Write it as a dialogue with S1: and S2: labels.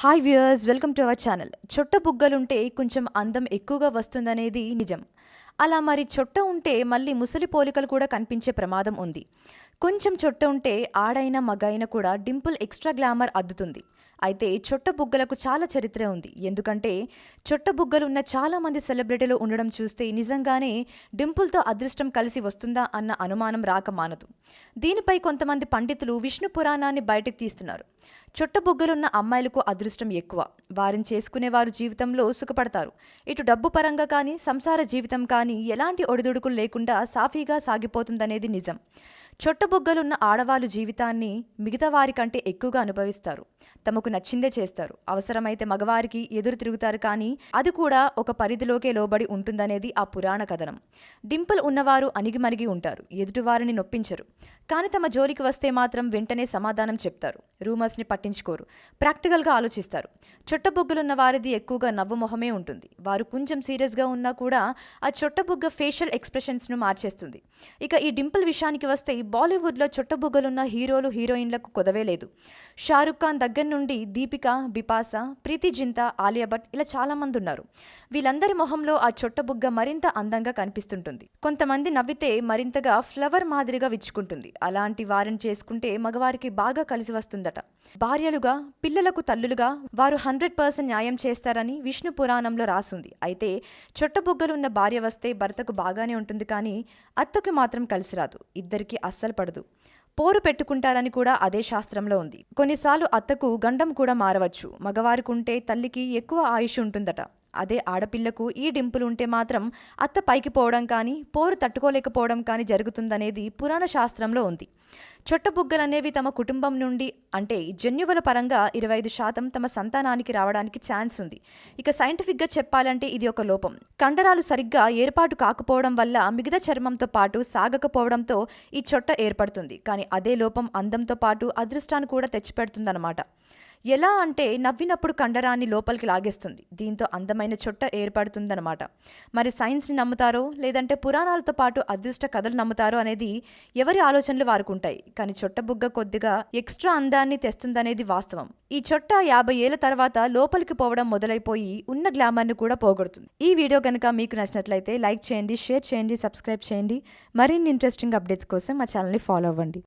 S1: Hi viewers welcome to our channel Chotta బుగ్గలుంటే కొంచెం అందం ఎక్కువగా వస్తుందనేది నిజం. అలా మరి చొట్ట ఉంటే మళ్ళీ ముసలి పోలికలు కూడా కనిపించే ప్రమాదం ఉంది. కొంచెం చొట్ట ఉంటే ఆడైన మగైన కూడా డింపుల్ ఎక్స్ట్రా గ్లామర్ అద్దుతుంది. అయితే చొట్ట బుగ్గలకు చాలా చరిత్ర ఉంది. ఎందుకంటే చొట్ట బుగ్గలు ఉన్న చాలా మంది సెలబ్రిటీలు ఉండడం చూస్తే నిజంగానే డింపుల్తో అదృష్టం కలిసి వస్తుందా అన్న అనుమానం రాక మానదు. దీనిపై కొంతమంది పండితులు విష్ణు పురాణాన్ని బయటకు తీస్తున్నారు. చొట్ట బుగ్గలున్న అమ్మాయిలకు అదృష్టం ఎక్కువ. వారిని చేసుకునే వారు జీవితంలో సుఖపడతారు. ఇటు డబ్బు పరంగా కానీ సంసార జీవితం కానీ ఎలాంటి ఒడిదుడుకులు లేకుండా సాఫీగా సాగిపోతుందనేది నిజం. చొట్టబుగ్గలున్న ఆడవాళ్ళు జీవితాన్ని మిగతా వారి కంటే ఎక్కువగా అనుభవిస్తారు. తమకు నచ్చిందే చేస్తారు. అవసరమైతే మగవారికి ఎదురు తిరుగుతారు కానీ అది కూడా ఒక పరిధిలోకే లోబడి ఉంటుందనేది ఆ పురాణ కథనం. డింపుల్ ఉన్నవారు అణిగిమణిగి ఉంటారు. ఎదుటివారిని నొప్పించరు. కానీ తమ జోలికి వస్తే మాత్రం వెంటనే సమాధానం చెప్తారు. రూమర్స్ని పట్టించుకోరు. ప్రాక్టికల్గా ఆలోచిస్తారు. చొట్టబుగ్గలున్న వారిది ఎక్కువగా నవ్వు మొహమే ఉంటుంది. వారు కొంచెం సీరియస్గా ఉన్నా కూడా ఆ చొట్టబుగ్గ ఫేషియల్ ఎక్స్ప్రెషన్స్ను మార్చేస్తుంది. ఇక ఈ డింపుల్ విషయానికి వస్తే బాలీవుడ్లో చుట్టబుగ్గలున్న హీరోలు హీరోయిన్లకు కొదవే లేదు. షారుఖ్ ఖాన్ దగ్గర నుండి దీపిక బిపాస ప్రీతి జింతా ఆలియా భట్ ఇలా చాలామంది ఉన్నారు. వీళ్ళందరి మొహంలో ఆ చొట్టబుగ్గ మరింత అందంగా కనిపిస్తుంటుంది. కొంతమంది నవ్వితే మరింతగా ఫ్లవర్ మాదిరిగా విచ్చుకుంటుంది. అలాంటి వారిని చేసుకుంటే మగవారికి బాగా కలిసి వస్తుందట. భార్యలుగా పిల్లలకు తల్లులుగా వారు హండ్రెడ్ పర్సెంట్ న్యాయం చేస్తారని విష్ణు పురాణంలో రాసుంది. అయితే చొట్టబుగ్గలున్న భార్య వస్తే భర్తకు బాగానే ఉంటుంది కానీ అత్తకు మాత్రం కలిసి రాదు. ఇద్దరికి అస్సలు పడదు. పోరు పెట్టుకుంటారని కూడా అదే శాస్త్రంలో ఉంది. కొన్నిసార్లు అత్తకు గండం కూడా మారవచ్చు. మగవారికి ఉంటే తల్లికి ఎక్కువ ఆయుష్ ఉంటుందట. అదే ఆడపిల్లకు ఈ డింపులు ఉంటే మాత్రం అత్త పైకి పోవడం కానీ పోరు తట్టుకోలేకపోవడం కానీ జరుగుతుందనేది పురాణ శాస్త్రంలో ఉంది. చొట్టబుగ్గలనేవి తమ కుటుంబం నుండి అంటే జన్యువుల పరంగా ఇరవై ఐదు శాతం తమ సంతానానికి రావడానికి ఛాన్స్ ఉంది. ఇక సైంటిఫిక్గా చెప్పాలంటే ఇది ఒక లోపం. కండరాలు సరిగ్గా ఏర్పాటు కాకపోవడం వల్ల మిగతా చర్మంతో పాటు సాగకపోవడంతో ఈ చొట్ట ఏర్పడుతుంది. కానీ అదే లోపం అందంతో పాటు అదృష్టాన్ని కూడా తెచ్చిపెడుతుందన్నమాట. ఎలా అంటే నవ్వినప్పుడు కండరాన్ని లోపలికి లాగేస్తుంది. దీంతో అందమైన చొట్ట ఏర్పడుతుందన్నమాట. మరి సైన్స్ని నమ్ముతారో లేదంటే పురాణాలతో పాటు అదృష్ట కథలు నమ్ముతారో అనేది ఎవరి ఆలోచనలు వారికి ఉంటాయి కానీ చొట్టబుగ్గ కొద్దిగా ఎక్స్ట్రా అందాన్ని తెస్తుందనేది వాస్తవం. ఈ చొట్ట యాభై ఏళ్ళ తర్వాత లోపలికి పోవడం మొదలైపోయి ఉన్న గ్లామర్ని కూడా పోగొడుతుంది. ఈ వీడియో కనుక మీకు నచ్చినట్లయితే లైక్ చేయండి షేర్ చేయండి సబ్స్క్రైబ్ చేయండి. మరిన్ని ఇంట్రెస్టింగ్ అప్డేట్స్ కోసం మా ఛానల్ని ఫాలో అవ్వండి.